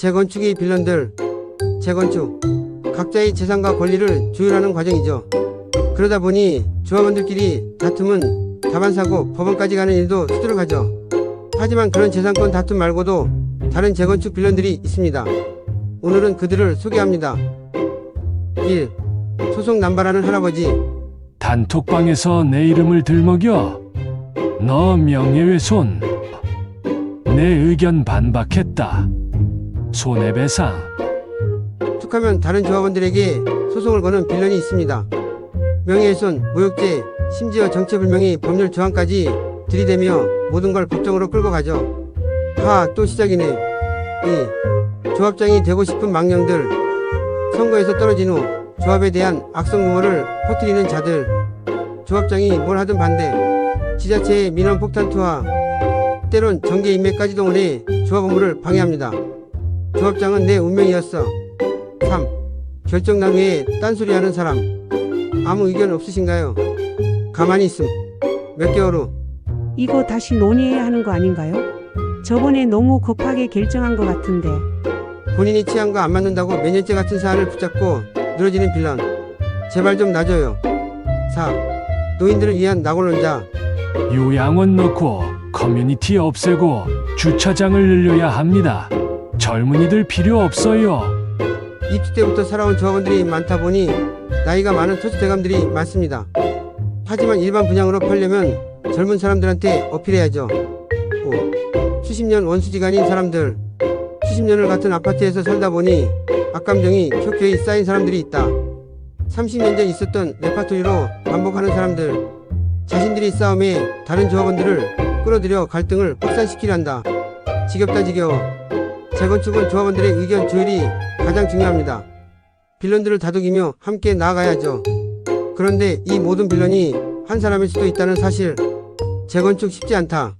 재건축의 빌런들, 재건축, 각자의 재산과 권리를 조율하는 과정이죠. 그러다 보니 조합원들끼리 다툼은 다반사고 법원까지 가는 일도 수두룩하죠. 하지만 그런 재산권 다툼 말고도 다른 재건축 빌런들이 있습니다. 오늘은 그들을 소개합니다. 1. 소송 남발하는 할아버지 단톡방에서 내 이름을 들먹여. 너 명예훼손. 내 의견 반박했다. 손해배상. 툭하면 다른 조합원들에게 소송을 거는 빌런이 있습니다. 명예훼손, 모욕죄, 심지어 정체불명의 법률 조항까지 들이대며 모든 걸 법정으로 끌고 가죠. 하, 또 시작이네. 2. 조합장이 되고 싶은 망령들. 선거에서 떨어진 후 조합에 대한 악성 루머를 퍼뜨리는 자들. 조합장이 뭘 하든 반대. 지자체의 민원 폭탄 투하. 때론 정계 인맥까지 동원해 조합 업무를 방해합니다. 조합장은 내 운명이었어. 3. 결정 난 후에 딴소리 하는 사람. 아무 의견 없으신가요? 가만히 있음. 몇 개월 후. 이거 다시 논의해야 하는 거 아닌가요? 저번에 너무 급하게 결정한 것 같은데. 본인이 취향과 안 맞는다고 몇 년째 같은 사안을 붙잡고 늘어지는 빌런. 제발 좀 놔줘요. 4. 노인들을 위한 낙원론자. 요양원 넣고 커뮤니티 없애고 주차장을 늘려야 합니다. 젊은이들 필요 없어요. 입주 때부터 살아온 조합원들이 많다 보니 나이가 많은 토지 대감들이 많습니다. 하지만 일반 분양으로 팔려면 젊은 사람들한테 어필해야죠. 5. 수십 년 원수지간인 사람들. 수십 년을 같은 아파트에서 살다 보니 악감정이 켜켜이 쌓인 사람들이 있다. 30년 전 있었던 레파토리로 반복하는 사람들. 자신들이 싸움에 다른 조합원들을 끌어들여 갈등을 확산시키려 한다. 지겹다 지겨워. 재건축은 조합원들의 의견 조율이 가장 중요합니다. 빌런들을 다독이며 함께 나아가야죠. 그런데 이 모든 빌런이 한 사람일 수도 있다는 사실. 재건축 쉽지 않다.